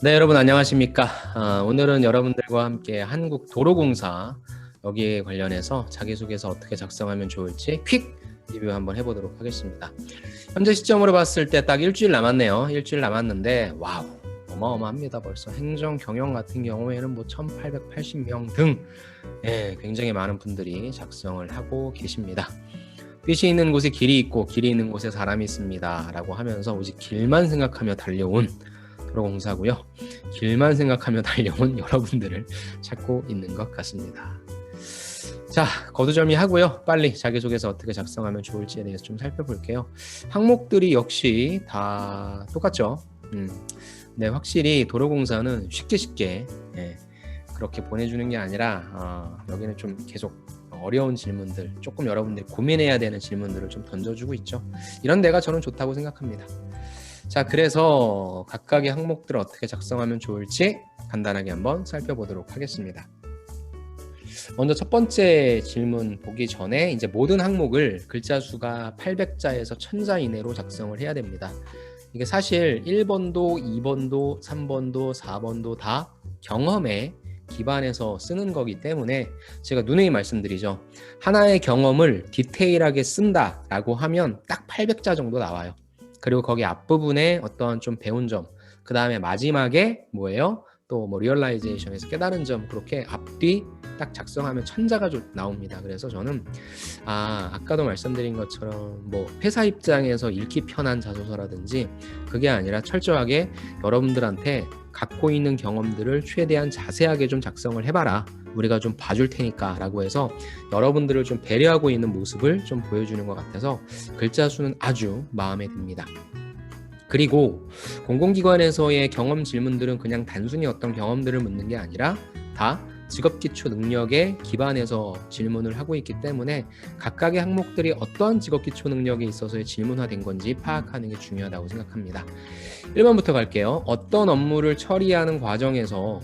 네, 여러분 안녕하십니까? 아, 오늘은 여러분들과 함께 한국 도로공사 여기에 관련해서 자기소개서 어떻게 작성하면 좋을지 퀵 리뷰 한번 해보도록 하겠습니다. 현재 시점으로 봤을 때 딱 일주일 남았네요. 일주일 남았는데 와우 어마어마합니다. 벌써 행정 경영 같은 경우에는 뭐 1880명 등 예, 굉장히 많은 분들이 작성을 하고 계십니다. 뜻이 있는 곳에 길이 있고 길이 있는 곳에 사람이 있습니다. 라고 하면서 오직 길만 생각하며 달려온 도로 공사고요. 길만 생각하며 달려온 여러분들을 찾고 있는 것 같습니다. 자, 거두절미 하고요. 빨리 자기소개서 어떻게 작성하면 좋을지에 대해서 좀 살펴볼게요. 항목들이 역시 다 똑같죠. 음, 네, 확실히 도로공사는 쉽게 쉽게 예, 그렇게 보내주는 게 아니라 어, 여기는 좀 계속 어려운 질문들, 조금 여러분들이 고민해야 되는 질문들을 좀 던져주고 있죠. 이런 데가 저는 좋다고 생각합니다. 자, 그래서 각각의 항목들을 어떻게 작성하면 좋을지 간단하게 한번 살펴보도록 하겠습니다. 먼저 첫 번째 질문 보기 전에 이제 모든 항목을 글자 수가 800자에서 1000자 이내로 작성을 해야 됩니다. 이게 사실 1번도, 2번도, 3번도, 4번도 다 경험에 기반해서 쓰는 거기 때문에 제가 누누이 말씀드리죠. 하나의 경험을 디테일하게 쓴다라고 하면 딱 800자 정도 나와요. 그리고 거기 앞부분에 어떤 좀 배운 점, 그 다음에 마지막에 뭐예요? 또 뭐 리얼라이제이션에서 깨달은 점 그렇게 앞뒤 딱 작성하면 천자가 나옵니다. 그래서 저는 아 아까도 말씀드린 것처럼 뭐 회사 입장에서 읽기 편한 자소서라든지 그게 아니라 철저하게 여러분들한테 갖고 있는 경험들을 최대한 자세하게 좀 작성을 해봐라. 우리가 좀 봐줄 테니까 라고 해서 여러분들을 좀 배려하고 있는 모습을 좀 보여주는 것 같아서 글자 수는 아주 마음에 듭니다. 그리고 공공기관에서의 경험 질문들은 그냥 단순히 어떤 경험들을 묻는 게 아니라 다 직업 기초 능력에 기반해서 질문을 하고 있기 때문에 각각의 항목들이 어떠한 직업 기초 능력에 있어서의 질문화된 건지 파악하는 게 중요하다고 생각합니다. 1번부터 갈게요. 어떤 업무를 처리하는 과정에서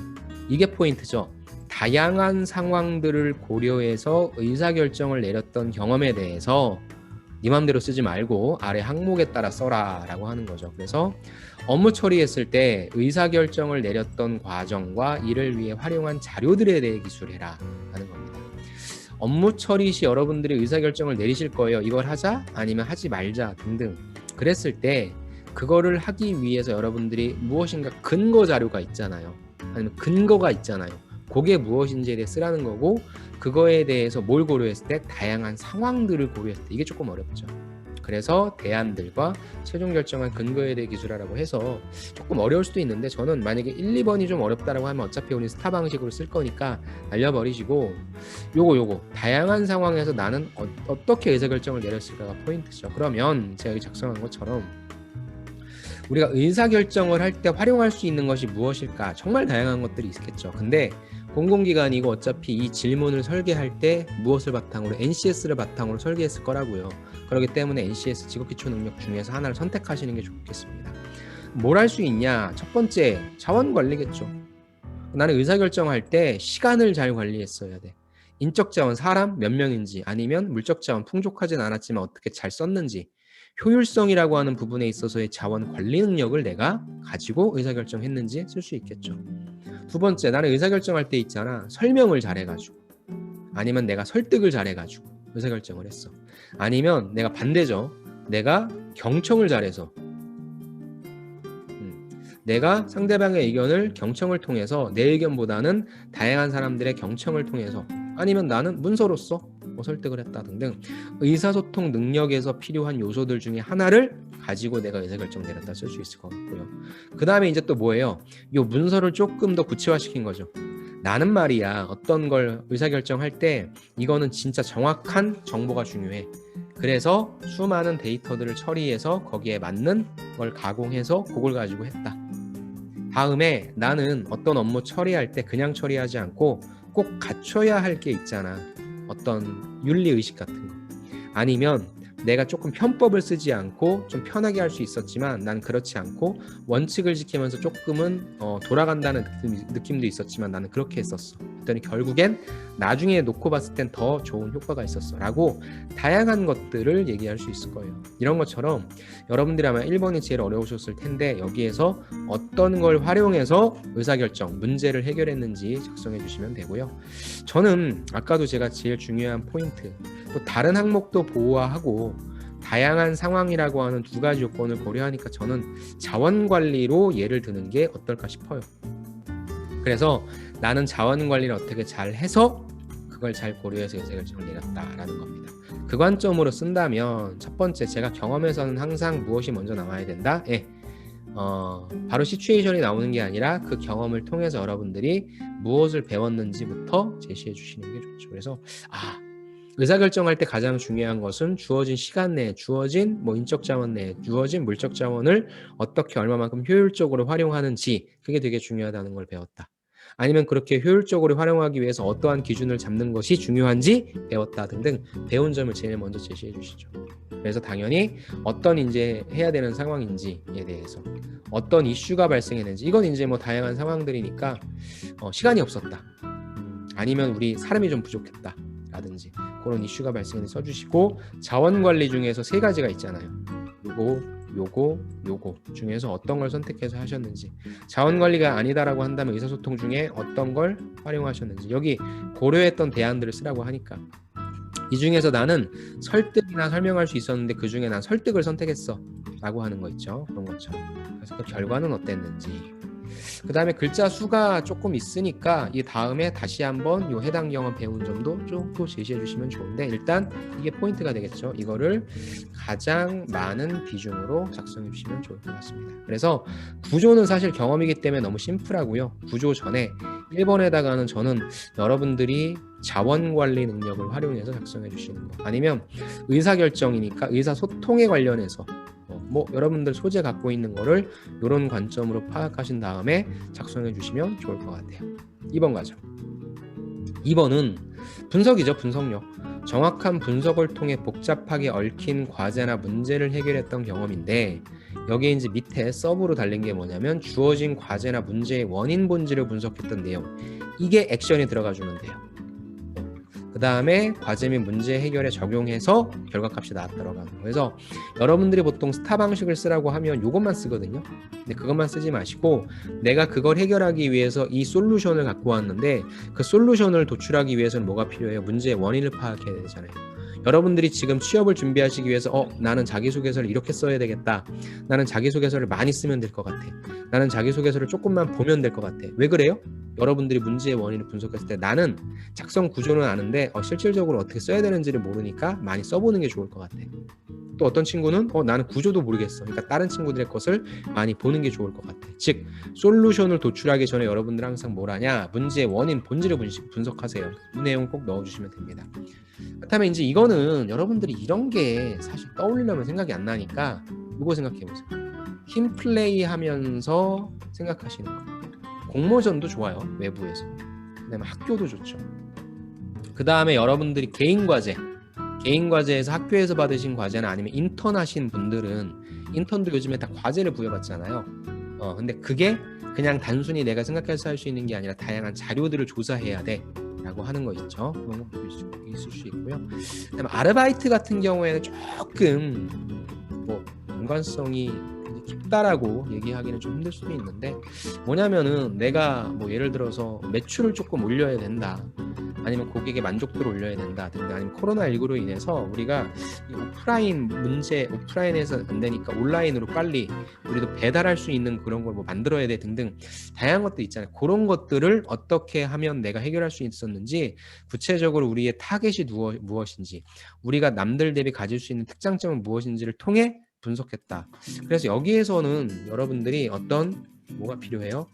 이게 포인트죠. 다양한 상황들을 고려해서 의사결정을 내렸던 경험에 대해서 네 맘대로 쓰지 말고 아래 항목에 따라 써라 라고 하는 거죠. 그래서 업무 처리했을 때 의사결정을 내렸던 과정과 이를 위해 활용한 자료들에 대해 기술해라 하는 겁니다. 업무 처리 시 여러분들이 의사결정을 내리실 거예요. 이걸 하자 아니면 하지 말자 등등. 그랬을 때 그거를 하기 위해서 여러분들이 무엇인가 근거 자료가 있잖아요. 아니면 근거가 있잖아요. 그게 무엇인지에 대해 쓰라는 거고 그거에 대해서 뭘 고려했을 때 다양한 상황들을 고려했을 때 이게 조금 어렵죠. 그래서 대안들과 최종 결정한 근거에 대해 기술하라고 해서 조금 어려울 수도 있는데 저는 만약에 1, 2번이 좀 어렵다라고 하면 어차피 우리 스타 방식으로 쓸 거니까 알려버리시고 요거 요거 다양한 상황에서 나는 어, 떻게 의사결정을 내렸을까가 포인트죠. 그러면 제가 작성한 것처럼 우리가 의사결정을 할 때 활용할 수 있는 것이 무엇일까? 정말 다양한 것들이 있겠죠. 근데 공공기관이고 어차피 이 질문을 설계할 때 무엇을 바탕으로 NCS를 바탕으로 설계했을 거라고요. 그렇기 때문에 NCS 직업기초 능력 중에서 하나를 선택하시는 게 좋겠습니다. 뭘 할 수 있냐? 첫 번째 자원 관리겠죠. 나는 의사결정할 때 시간을 잘 관리했어야 돼. 인적 자원 사람 몇 명인지 아니면 물적 자원 풍족하진 않았지만 어떻게 잘 썼는지 효율성이라고 하는 부분에 있어서의 자원 관리 능력을 내가 가지고 의사결정했는지 쓸 수 있겠죠. 두 번째, 나는 의사결정할 때 있잖아. 설명을 잘해가지고. 아니면 내가 설득을 잘해가지고 의사결정을 했어. 아니면 내가 반대죠. 내가 경청을 잘해서. 음, 내가 상대방의 의견을 경청을 통해서 내 의견보다는 다양한 사람들의 경청을 통해서 아니면 나는 문서로서 뭐 설득을 했다 등등 의사소통 능력에서 필요한 요소들 중에 하나를 가지고 내가 의사결정 내렸다 쓸 수 있을 것 같고요. 그 다음에 이제 또 뭐예요? 이 문서를 조금 더 구체화시킨 거죠. 나는 말이야 어떤 걸 의사결정할 때 이거는 진짜 정확한 정보가 중요해. 그래서 수많은 데이터들을 처리해서 거기에 맞는 걸 가공해서 그걸 가지고 했다. 다음에 나는 어떤 업무 처리할 때 그냥 처리하지 않고 꼭 갖춰야 할 게 있잖아. 어떤 윤리 의식 같은 거. 아니면 내가 조금 편법을 쓰지 않고 좀 편하게 할 수 있었지만 난 그렇지 않고 원칙을 지키면서 조금은 어, 돌아간다는 느낌, 도 있었지만 나는 그렇게 했었어. 그랬더니 결국엔 나중에 놓고 봤을 땐 더 좋은 효과가 있었어 라고 다양한 것들을 얘기할 수 있을 거예요 이런 것처럼 여러분들이 아마 1번이 제일 어려우셨을 텐데 여기에서 어떤 걸 활용해서 의사결정 문제를 해결했는지 작성해 주시면 되고요 저는 아까도 제가 제일 중요한 포인트 또 다른 항목도 보호하고 다양한 상황이라고 하는 두 가지 요건을 고려하니까 저는 자원 관리로 예를 드는 게 어떨까 싶어요. 그래서 나는 자원 관리를 어떻게 잘 해서 그걸 잘 고려해서 의사결정을 내렸다라는 겁니다. 그 관점으로 쓴다면 첫 번째 제가 경험에서는 항상 무엇이 먼저 나와야 된다. 예. 어, 바로 시츄에이션이 나오는 게 아니라 그 경험을 통해서 여러분들이 무엇을 배웠는지부터 제시해 주시는 게 좋죠. 그래서 아 의사결정할 때 가장 중요한 것은 주어진 시간 내에 주어진 뭐 인적 자원 내에 주어진 물적 자원을 어떻게 얼마만큼 효율적으로 활용하는지 그게 되게 중요하다는 걸 배웠다. 아니면 그렇게 효율적으로 활용하기 위해서 어떠한 기준을 잡는 것이 중요한지 배웠다 등등 배운 점을 제일 먼저 제시해 주시죠. 그래서 당연히 어떤 이제 해야 되는 상황인지에 대해서 어떤 이슈가 발생했는지 이건 이제 뭐 다양한 상황들이니까 어, 시간이 없었다. 아니면 우리 사람이 좀 부족했다. 라든지 그런 이슈가 발생해 써주시고 자원 관리 중에서 세 가지가 있잖아요. 요거, 요거, 요거 중에서 어떤 걸 선택해서 하셨는지 자원 관리가 아니다라고 한다면 의사소통 중에 어떤 걸 활용하셨는지 여기 고려했던 대안들을 쓰라고 하니까. 이 중에서 나는 설득이나 설명할 수 있었는데 그 중에 난 설득을 선택했어 라고 하는 거 있죠 그런 것처럼. 그래서 그 결과는 어땠는지 그 다음에 글자 수가 조금 있으니까 이 다음에 다시 한번 요 해당 경험 배운 점도 좀또 제시해 주시면 좋은데 일단 이게 포인트가 되겠죠. 이거를 가장 많은 비중으로 작성해 주시면 좋을 것 같습니다. 그래서 구조는 사실 경험이기 때문에 너무 심플하고요. 구조 전에 1번에다가는 저는 여러분들이 자원 관리 능력을 활용해서 작성해 주시는 거 아니면 의사 결정이니까 의사 소통에 관련해서 뭐 여러분들 소재 갖고 있는 거를 이런 관점으로 파악하신 다음에 작성해 주시면 좋을 것 같아요. 2번 가죠. 2번은 분석이죠. 분석력. 정확한 분석을 통해 복잡하게 얽힌 과제나 문제를 해결했던 경험인데 여기에 이제 밑에 서브로 달린 게 뭐냐면 주어진 과제나 문제의 원인 본질을 분석했던 내용 이게 액션이 들어가 주면 돼요. 그 다음에 과제 및 문제 해결에 적용해서 결과값이 나왔더라고요. 그래서 여러분들이 보통 스타 방식을 쓰라고 하면 이것만 쓰거든요. 근데 그것만 쓰지 마시고 내가 그걸 해결하기 위해서 이 솔루션을 갖고 왔는데 그 솔루션을 도출하기 위해서는 뭐가 필요해요? 문제의 원인을 파악해야 되잖아요. 여러분들이 지금 취업을 준비하시기 위해서 어 나는 자기소개서를 이렇게 써야 되겠다. 나는 자기소개서를 많이 쓰면 될 것 같아. 나는 자기소개서를 조금만 보면 될 것 같아. 왜 그래요? 여러분들이 문제의 원인을 분석했을 때 나는 작성 구조는 아는데 어, 실질적으로 어떻게 써야 되는지를 모르니까 많이 써보는 게 좋을 것 같아. 또 어떤 친구는 어 나는 구조도 모르겠어. 그러니까 다른 친구들의 것을 많이 보는 게 좋을 것 같아. 즉 솔루션을 도출하기 전에 여러분들 항상 뭘 하냐? 문제의 원인 본질을 분석하세요. 이 내용 꼭 넣어주시면 됩니다. 그렇다면 이제 이거는 여러분들이 이런 게 사실 떠올리려면 생각이 안 나니까 이거 생각해 보세요. 힘 플레이 하면서 생각하시는 거. 공모전도 좋아요. 외부에서. 그다음에 학교도 좋죠. 그 다음에 여러분들이 개인 과제, 개인 과제에서 학교에서 받으신 과제나 아니면 인턴 하신 분들은 인턴도 요즘에 다 과제를 부여받잖아요. 어, 근데 그게 그냥 단순히 내가 생각해서 할 수 있는 게 아니라 다양한 자료들을 조사해야 돼. 라고 하는 거 있죠. 그런 거 있을 수 있고요. 그다음에 아르바이트 같은 경우에는 조금 뭐 연관성이 깊다라고 얘기하기는 좀 힘들 수도 있는데 뭐냐면은 내가 뭐 예를 들어서 매출을 조금 올려야 된다. 아니면 고객의 만족도를 올려야 된다 등등 아니면 코로나19로 인해서 우리가 오프라인 문제 오프라인에서 안 되니까 온라인으로 빨리 우리도 배달할 수 있는 그런 걸 뭐 만들어야 돼 등등 다양한 것들 있잖아요. 그런 것들을 어떻게 하면 내가 해결할 수 있었는지 구체적으로 우리의 타겟이 무엇인지 우리가 남들 대비 가질 수 있는 특장점은 무엇인지를 통해 분석했다. 그래서 여기에서는 여러분들이 어떤 뭐가 필요해요?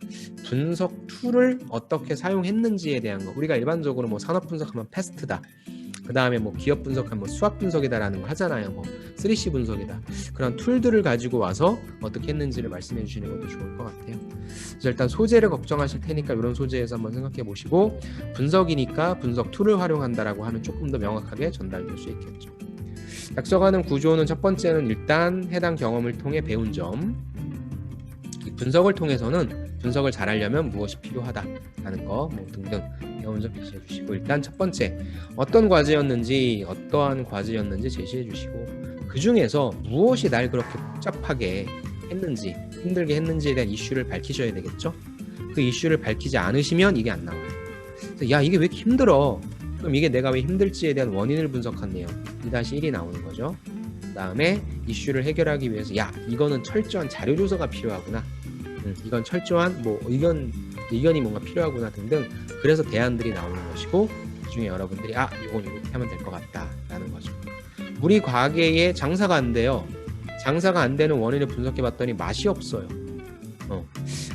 분석 툴을 어떻게 사용했는지에 대한 거. 우리가 일반적으로 뭐 산업 분석하면 패스트다. 그 다음에 뭐 기업 분석하면 뭐 수학 분석이다라는 거 하잖아요. 뭐 3C 분석이다. 그런 툴들을 가지고 와서 어떻게 했는지를 말씀해 주시는 것도 좋을 것 같아요. 그래서 일단 소재를 걱정하실 테니까 이런 소재에서 한번 생각해 보시고 분석이니까 분석 툴을 활용한다라고 하면 조금 더 명확하게 전달될 수 있겠죠. 작성하는 구조는 첫 번째는 일단 해당 경험을 통해 배운 점, 분석을 통해서는 분석을 잘하려면 무엇이 필요하다라는 거 뭐 등등 내용 좀 제시해 주시고 일단 첫 번째 어떤 과제였는지 어떠한 과제였는지 제시해 주시고 그 중에서 무엇이 날 그렇게 복잡하게 했는지 힘들게 했는지에 대한 이슈를 밝히셔야 되겠죠. 그 이슈를 밝히지 않으시면 이게 안 나와요. 야 이게 왜 이렇게 힘들어? 그럼 이게 내가 왜 힘들지에 대한 원인을 분석한 내용 2-1이 나오는 거죠. 그 다음에 이슈를 해결하기 위해서 야 이거는 철저한 자료 조사가 필요하구나. 음, 이건 철저한 뭐 의견 의견이 뭔가 필요하구나 등등 그래서 대안들이 나오는 것이고 그중에 여러분들이 아 이건 이렇게 하면 될 것 같다라는 거죠. 우리 과학계에 장사가 안 돼요. 장사가 안 되는 원인을 분석해 봤더니 맛이 없어요. 어.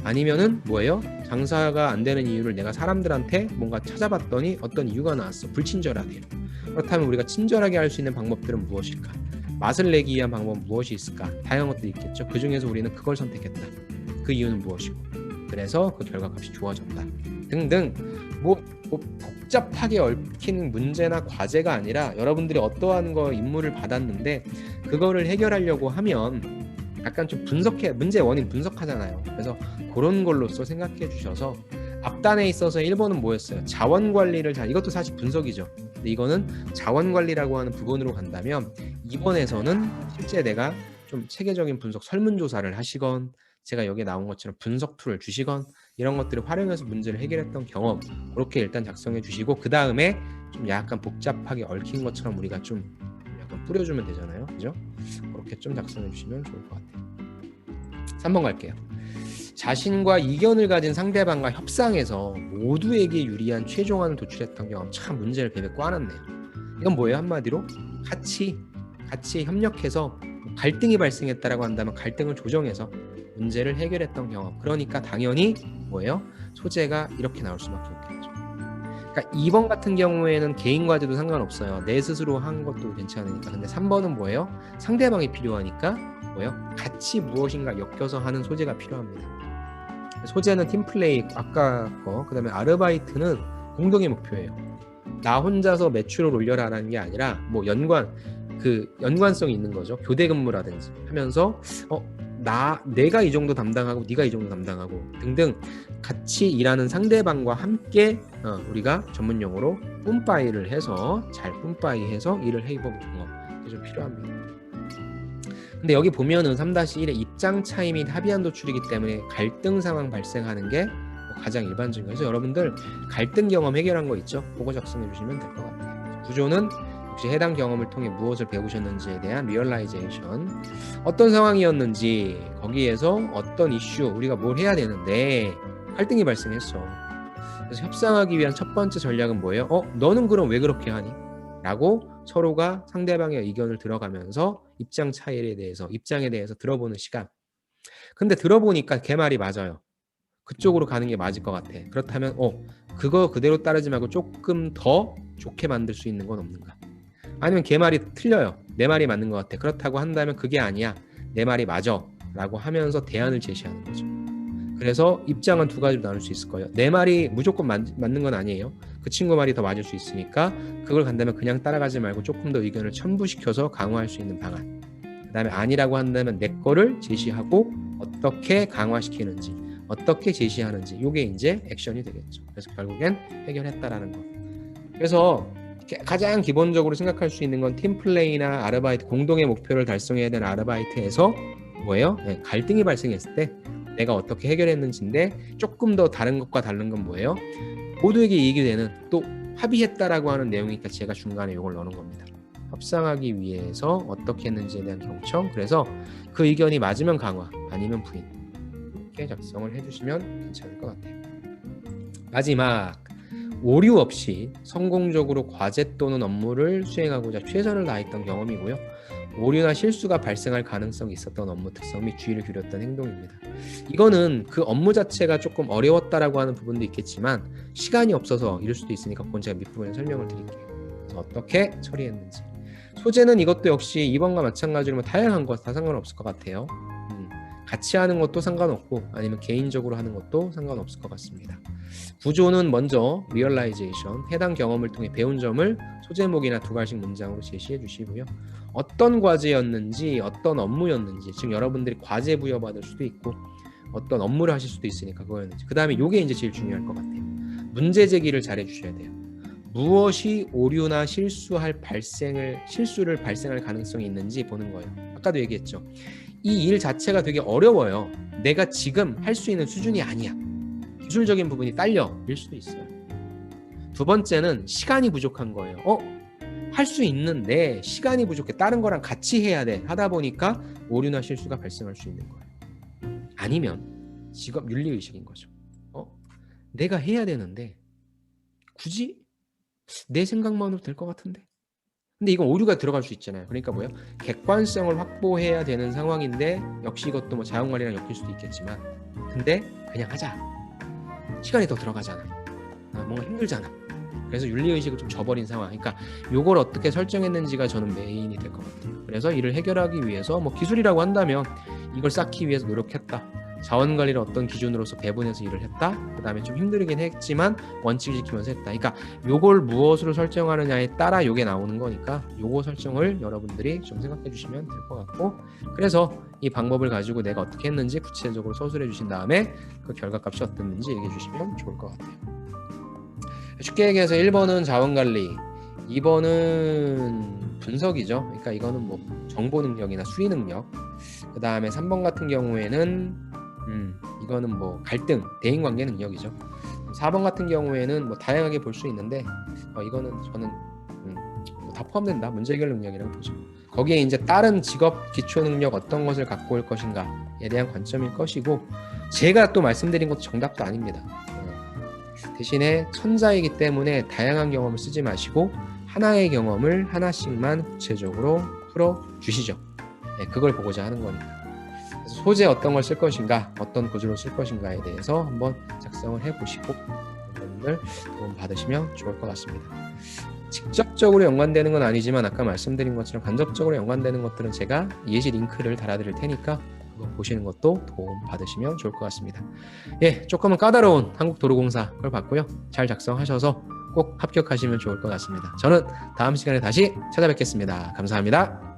아니면은 뭐예요? 장사가 안 되는 이유를 내가 사람들한테 뭔가 찾아봤더니 어떤 이유가 나왔어. 불친절하대요. 그렇다면 우리가 친절하게 할 수 있는 방법들은 무엇일까? 맛을 내기 위한 방법은 무엇이 있을까? 다양한 것들이 있겠죠. 그 중에서 우리는 그걸 선택했다. 그 이유는 무엇이고? 그래서 그 결과값이 좋아졌다. 등등 뭐, 뭐 복잡하게 얽힌 문제나 과제가 아니라 여러분들이 어떠한 거 임무를 받았는데 그거를 해결하려고 하면 약간 좀 분석해 문제 원인 분석하잖아요. 그래서 그런 걸로써 생각해 주셔서 앞단에 있어서 1번은 뭐였어요? 자원 관리를 잘 이것도 사실 분석이죠. 근데 이거는 자원 관리라고 하는 부분으로 간다면 2번에서는 실제 내가 좀 체계적인 분석 설문 조사를 하시건 제가 여기에 나온 것처럼 분석 툴을 주시건 이런 것들을 활용해서 문제를 해결했던 경험 그렇게 일단 작성해 주시고 그 다음에 좀 약간 복잡하게 얽힌 것처럼 우리가 좀 약간 뿌려주면 되잖아요. 그죠? 그렇게 좀 작성해 주시면 좋을 것 같아요. 3번 갈게요. 자신과 이견을 가진 상대방과 협상해서 모두에게 유리한 최종안을 도출했던 경험. 참 문제를 베베 꽈놨네요. 이건 뭐예요? 한마디로? 같이 같이 협력해서 갈등이 발생했다라고 한다면 갈등을 조정해서 문제를 해결했던 경험. 그러니까 당연히 뭐예요? 소재가 이렇게 나올 수밖에 없겠죠. 그러니까 2번 같은 경우에는 개인 과제도 상관없어요. 내 스스로 한 것도 괜찮으니까. 근데 3번은 뭐예요? 상대방이 필요하니까 뭐예요? 같이 무엇인가 엮여서 하는 소재가 필요합니다. 소재는 팀플레이 아까 거 그다음에 아르바이트는 공동의 목표예요. 나 혼자서 매출을 올려라라는 게 아니라 뭐 연관 그 연관성이 있는 거죠. 교대 근무라든지 하면서 어 나 내가 이 정도 담당하고 네가 이 정도 담당하고 등등 같이 일하는 상대방과 함께 어, 우리가 전문 용어로 뿜빠이를 해서 잘 뿜빠이 해서 일을 해본 경험 좀 필요합니다. 근데 여기 보면은 3-1의 입장 차이 및 합의안 도출이기 때문에 갈등 상황 발생하는 게뭐 가장 일반적인 거죠. 여러분들 갈등 경험 해결한 거 있죠? 그거 작성해 주시면 될 것 같아요. 구조는 혹시 해당 경험을 통해 무엇을 배우셨는지에 대한 리얼라이제이션 어떤 상황이었는지 거기에서 어떤 이슈 우리가 뭘 해야 되는데 갈등이 발생했어. 그래서 협상하기 위한 첫 번째 전략은 뭐예요? 어 너는 그럼 왜 그렇게 하니? 라고 서로가 상대방의 의견을 들어가면서 입장 차이에 대해서 입장에 대해서 들어보는 시간. 근데 들어보니까 걔 말이 맞아요. 그쪽으로 가는 게 맞을 것 같아. 그렇다면 어 그거 그대로 따르지 말고 조금 더 좋게 만들 수 있는 건 없는가 아니면 걔 말이 틀려요. 내 말이 맞는 것 같아. 그렇다고 한다면 그게 아니야. 내 말이 맞아. 라고 하면서 대안을 제시하는 거죠. 그래서 입장은 두 가지로 나눌 수 있을 거예요. 내 말이 무조건 맞, 맞는 건 아니에요. 그 친구 말이 더 맞을 수 있으니까 그걸 간다면 그냥 따라가지 말고 조금 더 의견을 첨부시켜서 강화할 수 있는 방안. 그 다음에 아니라고 한다면 내 거를 제시하고 어떻게 강화시키는지, 어떻게 제시하는지, 이게 이제 액션이 되겠죠. 그래서 결국엔 해결했다라는 거. 그래서 가장 기본적으로 생각할 수 있는 건 팀플레이나 아르바이트 공동의 목표를 달성해야 되는 아르바이트에서 뭐예요? 네, 갈등이 발생했을 때 내가 어떻게 해결했는지인데 조금 더 다른 것과 다른 건 뭐예요? 모두에게 이익이 되는 또 합의했다라고 하는 내용이니까 제가 중간에 이걸 넣는 겁니다. 협상하기 위해서 어떻게 했는지에 대한 경청 그래서 그 의견이 맞으면 강화 아니면 부인 이렇게 작성을 해주시면 괜찮을 것 같아요. 마지막 오류 없이 성공적으로 과제 또는 업무를 수행하고자 최선을 다했던 경험이고요. 오류나 실수가 발생할 가능성이 있었던 업무 특성 및 주의를 기울였던 행동입니다. 이거는 그 업무 자체가 조금 어려웠다라고 하는 부분도 있겠지만 시간이 없어서 이럴 수도 있으니까 그건 제가 밑부분에 설명을 드릴게요. 어떻게 처리했는지. 소재는 이것도 역시 2번과 마찬가지로 뭐 다양한 것 다 상관없을 것 같아요. 음, 같이 하는 것도 상관없고 아니면 개인적으로 하는 것도 상관없을 것 같습니다. 구조는 먼저 리얼라이제이션, 해당 경험을 통해 배운 점을 소제목이나 두 가지 문장으로 제시해 주시고요. 어떤 과제였는지, 어떤 업무였는지, 지금 여러분들이 과제 부여받을 수도 있고, 어떤 업무를 하실 수도 있으니까 그거였는지. 그 다음에 요게 이제 제일 중요할 것 같아요. 문제 제기를 잘 해 주셔야 돼요. 무엇이 오류나 실수할 발생을 실수를 발생할 가능성이 있는지 보는 거예요. 아까도 얘기했죠. 이 일 자체가 되게 어려워요. 내가 지금 할 수 있는 수준이 아니야. 기술적인 부분이 딸려일 수도 있어요. 두 번째는 시간이 부족한 거예요. 어? 할 수 있는데 시간이 부족해. 다른 거랑 같이 해야 돼. 하다 보니까 오류나 실수가 발생할 수 있는 거예요. 아니면 직업 윤리 의식인 거죠. 어? 내가 해야 되는데 굳이 내 생각만으로 될 것 같은데. 근데 이건 오류가 들어갈 수 있잖아요. 그러니까 뭐예요? 객관성을 확보해야 되는 상황인데 역시 이것도 뭐 자연관리랑 엮일 수도 있겠지만 근데 그냥 하자. 시간이 더 들어가잖아. 아, 뭔가 힘들잖아. 그래서 윤리 의식을 좀 저버린 상황. 그러니까 요걸 어떻게 설정했는지가 저는 메인이 될 것 같아요. 그래서 이를 해결하기 위해서 뭐 기술이라고 한다면 이걸 쌓기 위해서 노력했다. 자원 관리를 어떤 기준으로서 배분해서 일을 했다. 그 다음에 좀 힘들긴 했지만 원칙을 지키면서 했다. 그러니까 요걸 무엇으로 설정하느냐에 따라 요게 나오는 거니까 요거 설정을 여러분들이 좀 생각해 주시면 될 것 같고 그래서 이 방법을 가지고 내가 어떻게 했는지 구체적으로 서술해 주신 다음에 그 결과값이 어땠는지 얘기해 주시면 좋을 것 같아요. 쉽게 얘기해서 1번은 자원 관리, 2번은 분석이죠. 그러니까 이거는 뭐 정보 능력이나 수리 능력. 그 다음에 3번 같은 경우에는 음, 이거는 뭐 갈등, 대인 관계 능력이죠. 4번 같은 경우에는 뭐 다양하게 볼 수 있는데 어, 이거는 저는 음, 뭐 다 포함된다. 문제 해결 능력이라고 보죠. 거기에 이제 다른 직업 기초 능력 어떤 것을 갖고 올 것인가에 대한 관점일 것이고 제가 또 말씀드린 것도 정답도 아닙니다. 어, 대신에 천자이기 때문에 다양한 경험을 쓰지 마시고 하나의 경험을 하나씩만 구체적으로 풀어 주시죠. 네, 그걸 보고자 하는 거니까. 소재 어떤 걸 쓸 것인가, 어떤 구조로 쓸 것인가에 대해서 한번 작성을 해보시고 여러분들 도움 받으시면 좋을 것 같습니다. 직접적으로 연관되는 건 아니지만 아까 말씀드린 것처럼 간접적으로 연관되는 것들은 제가 예시 링크를 달아드릴 테니까 그거 보시는 것도 도움 받으시면 좋을 것 같습니다. 예, 조금은 까다로운 한국도로공사 걸 봤고요. 잘 작성하셔서 꼭 합격하시면 좋을 것 같습니다. 저는 다음 시간에 다시 찾아뵙겠습니다. 감사합니다.